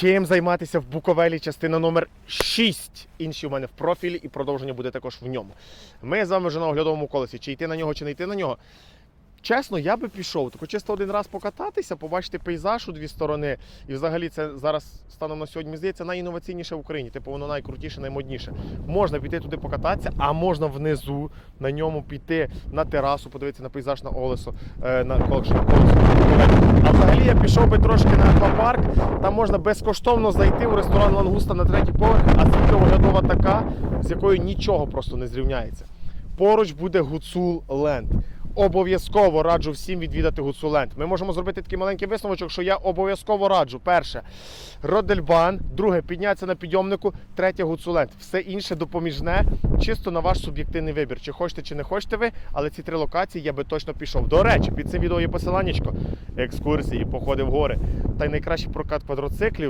Чим займатися в Буковелі, частина номер 6. Інші у мене в профілі і продовження буде також в ньому. Ми з вами вже на оглядовому колесі. Чи йти на нього, чи не йти на нього. Чесно, я би пішов, тако чисто один раз покататися, побачити пейзаж у дві сторони. І взагалі це зараз станом на сьогодні здається найінноваційніше в Україні. Типу воно найкрутіше, наймодніше. Можна піти туди покататися, а можна внизу на ньому піти на терасу, подивитися на пейзаж на Олесо, е, на колесо. Взагалі я пішов би трошки на аквапарк. Там можна безкоштовно зайти в ресторан Лангуста на третій поверх, а світлоглядова така, з якою нічого просто не зрівняється. Поруч буде Гуцул Ленд. Обов'язково раджу всім відвідати Гуцуленд. Ми можемо зробити такий маленький висновочок, що я обов'язково раджу. Перше Родельбан, друге піднятися на підйомнику, третє Гуцуленд. Все інше допоміжне, чисто на ваш суб'єктивний вибір. Чи хочете, чи не хочете ви, але ці три локації я би точно пішов. До речі, під цим відео є посиланнячко, екскурсії, походи в гори та й найкращий прокат квадроциклів.